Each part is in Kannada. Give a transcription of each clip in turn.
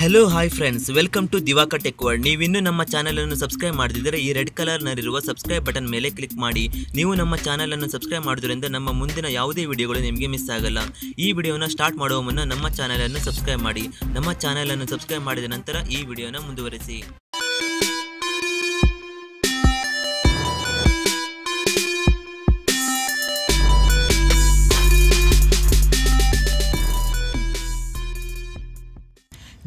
Hello hi friends welcome to Divaka tech world ನೀವಿನ್ನೂ ನಮ್ಮ ಚಾನಲ್ ಅನ್ನು ಸಬ್ಸ್ಕ್ರೈಬ್ ಮಾಡಿದರೆ ಈ ರೆಡ್ ಕಲರ್ ನಲ್ಲಿರುವ ಸಬ್ಸ್ಕ್ರೈಬ್ ಬಟನ್ ಮೇಲೆ ಕ್ಲಿಕ್ ಮಾಡಿ. ನೀವು ನಮ್ಮ ಚಾನಲ್ ಅನ್ನು ಸಬ್ಸ್ಕ್ರೈಬ್ ಮಾಡೋದ್ರಿಂದ ನಮ್ಮ ಮುಂದಿನ ಯಾವುದೇ ವಿಡಿಯೋಗಳು ನಿಮಗೆ ಮಿಸ್ ಆಗಲ್ಲ. ಈ ವಿಡಿಯೋನ ಸ್ಟಾರ್ಟ್ ಮಾಡುವ ಮುನ್ನ ನಮ್ಮ ಚಾನಲ್ ಅನ್ನು ಸಬ್ಸ್ಕ್ರೈಬ್ ಮಾಡಿ. ನಮ್ಮ ಚಾನಲ್ ಅನ್ನು ಸಬ್ಸ್ಕ್ರೈಬ್ ಮಾಡಿದ ನಂತರ ಈ ವಿಡಿಯೋನ ಮುಂದುವರಿಸಿ.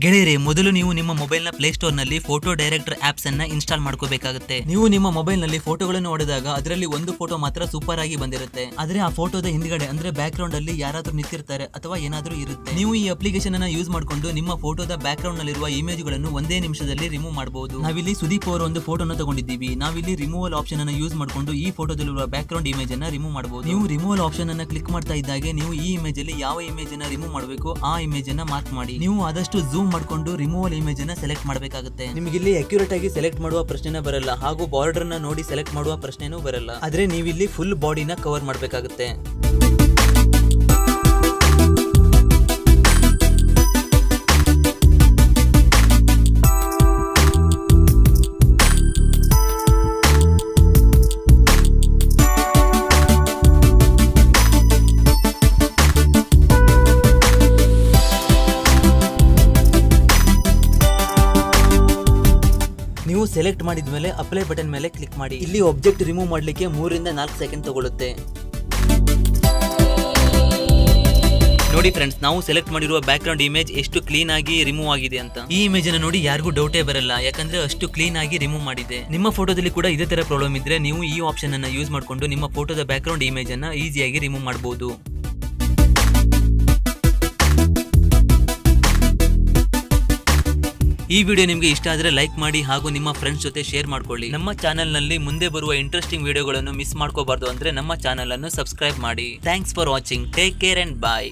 ಗೆಳೆಯರೆ, ಮೊದಲು ನೀವು ನಿಮ್ಮ ಮೊಬೈಲ್ನ ಪ್ಲೇಸ್ಟೋರ್ನಲ್ಲಿ ಫೋಟೋ ಡೈರೆಕ್ಟರ್ ಆಪ್ಸ್ ಅನ್ನ ಇನ್ಸ್ಟಾಲ್ ಮಾಡ್ಕೋಬೇಕಾಗುತ್ತೆ. ನೀವು ನಿಮ್ಮ ಮೊಬೈಲ್ನಲ್ಲಿ ಫೋಟೋಗಳನ್ನು ಹೊಡೆದಾಗ ಅದರಲ್ಲಿ ಒಂದು ಫೋಟೋ ಮಾತ್ರ ಸೂಪರ್ ಆಗಿ ಬಂದಿರುತ್ತೆ. ಆದ್ರೆ ಆ ಫೋಟೋದ ಹಿಂದ್ಗಡೆ, ಅಂದ್ರೆ ಬ್ಯಾಕ್ ಗ್ರೌಂಡ್ ಅಲ್ಲಿ ಯಾರಾದ್ರೂ ನಿಂತಿರ್ತಾರೆ ಅಥವಾ ಏನಾದ್ರೂ ಇರುತ್ತೆ. ನೀವು ಈ ಅಪ್ಲಿಕೇಶನ್ ಅನ್ನ ಯೂಸ್ ಮಾಡಿಕೊಂಡು ನಿಮ್ಮ ಫೋಟೋದ ಬ್ಯಾಕ್ ಗ್ರೌಂಡ್ ನಲ್ಲಿರುವ ಇಮೇಜ್ಗಳನ್ನು ಒಂದೇ ನಿಮಿಷದಲ್ಲಿ ರಿಮೂವ್ ಮಾಡಬಹುದು ನಾವಿಲ್ಲಿ ಸುದೀಪ್ ಅವರ ಒಂದು ಫೋಟೋ ಫೋಟೋನ ತಗೊಂಡಿದ್ದೀವಿ. ನಾವಿಲ್ಲಿ ರಿಮೂವಲ್ ಆಪ್ಷನ್ ಅನ್ನ ಯೂಸ್ ಮಾಡಿಕೊಂಡು ಈ ಫೋಟೋದಲ್ಲಿರುವ ಬ್ಯಾಕ್ ಗ್ರೌಂಡ್ ಇಮೇಜ್ ಅನ್ನ ರಿಮೂವ್ ಮಾಡಬಹುದು ನೀವು ರಿಮೂವಲ್ ಆಪ್ಷನ್ ಅನ್ನ ಕ್ಲಿಕ್ ಮಾಡ್ತಾ ಇದ್ದಾಗ ನೀವು ಈ ಇಮೇಜ್ ಅಲ್ಲಿ ಯಾವ ಇಮೇಜ್ ಅನ್ನ ರಿಮೂವ್ ಮಾಡಬೇಕು ಆ ಇಮೇಜ್ ಅನ್ನ ಮಾರ್ಕ್ ಮಾಡಿ. ನೀವು ಆದಷ್ಟು ಝೂಮ್ ಮಾಡಿಕೊಂಡು ರಿಮೂವಲ್ ಇಮೇಜ್ ಅನ್ನ ಸೆಲೆಕ್ಟ್ ಮಾಡಬೇಕಾಗುತ್ತೆ. ನಿಮಗೆ ಇಲ್ಲಿ ಅಕ್ಯುರೇಟ್ ಆಗಿ ಸೆಲೆಕ್ಟ್ ಮಾಡುವ ಪ್ರಶ್ನೆನೇ ಬರಲ್ಲ. ಹಾಗೂ ಬಾರ್ಡರ್ನ ನೋಡಿ ಸೆಲೆಕ್ಟ್ ಮಾಡುವ ಪ್ರಶ್ನೆನೂ ಬರಲ್ಲ. ಆದ್ರೆ ನೀವಿಲ್ಲಿ ಫುಲ್ ಬಾಡಿನ ಕವರ್ ಮಾಡಬೇಕಾಗುತ್ತೆ. ನೀವು ಸೆಲೆಕ್ಟ್ ಮಾಡಿದ ಮೇಲೆ ಅಪ್ಲೈ ಬಟನ್ ಮೇಲೆ ಕ್ಲಿಕ್ ಮಾಡಿ. ಇಲ್ಲಿ ಒಬ್ಜೆಕ್ಟ್ ರಿಮೂವ್ ಮಾಡಲಿಕ್ಕೆ ಮೂರಿಂದ ನಾಲ್ಕು ಸೆಕೆಂಡ್ ತಗೊಳ್ಳುತ್ತೆ ನೋಡಿ ಫ್ರೆಂಡ್ಸ್ ನಾವು ಸೆಲೆಕ್ಟ್ ಮಾಡಿರುವ ಬ್ಯಾಕ್ ಗ್ರೌಂಡ್ ಇಮೇಜ್ ಎಷ್ಟು ಕ್ಲೀನ್ ಆಗಿ ರಿಮೂವ್ ಆಗಿದೆ ಅಂತ. ಈ ಇಮೇಜ್ ಅನ್ನು ನೋಡಿ ಯಾರಿಗೂ ಡೌಟೇ ಬರಲ್ಲ, ಯಾಕಂದ್ರೆ ಅಷ್ಟು ಕ್ಲೀನ್ ಆಗಿ ರಿಮೂವ್ ಮಾಡಿದೆ. ನಿಮ್ಮ ಫೋಟೋದಲ್ಲಿ ಕೂಡ ಇದೇ ತರ ಪ್ರಾಬ್ಲಮ್ ಇದ್ರೆ ನೀವು ಈ ಆಪ್ಷನ್ ಅನ್ನ ಯೂಸ್ ಮಾಡಿಕೊಂಡು ನಿಮ್ಮ ಫೋಟೋದ ಬ್ಯಾಕ್ ಗ್ರೌಂಡ್ ಇಮೇಜ್ ಅನ್ನ ಈಸಿಯಾಗಿ ರಿಮೂವ್ ಮಾಡಬಹುದು ಈ ವಿಡಿಯೋ ನಿಮಗೆ ಇಷ್ಟ ಆದರೆ ಲೈಕ್ ಮಾಡಿ ಹಾಗೂ ನಿಮ್ಮ ಫ್ರೆಂಡ್ಸ್ ಜೊತೆ ಶೇರ್ ಮಾಡ್ಕೊಳ್ಳಿ. ನಮ್ಮ ಚಾನೆಲ್ನಲ್ಲಿ ಮುಂದೆ ಬರುವ ಇಂಟ್ರೆಸ್ಟಿಂಗ್ ವಿಡಿಯೋಗಳನ್ನು ಮಿಸ್ ಮಾಡ್ಕೋಬಾರ್ದು ಅಂದ್ರೆ ನಮ್ಮ ಚಾನೆಲ್ ಅನ್ನು ಸಬ್ಸ್ಕ್ರೈಬ್ ಮಾಡಿ. Thanks for watching take care and bye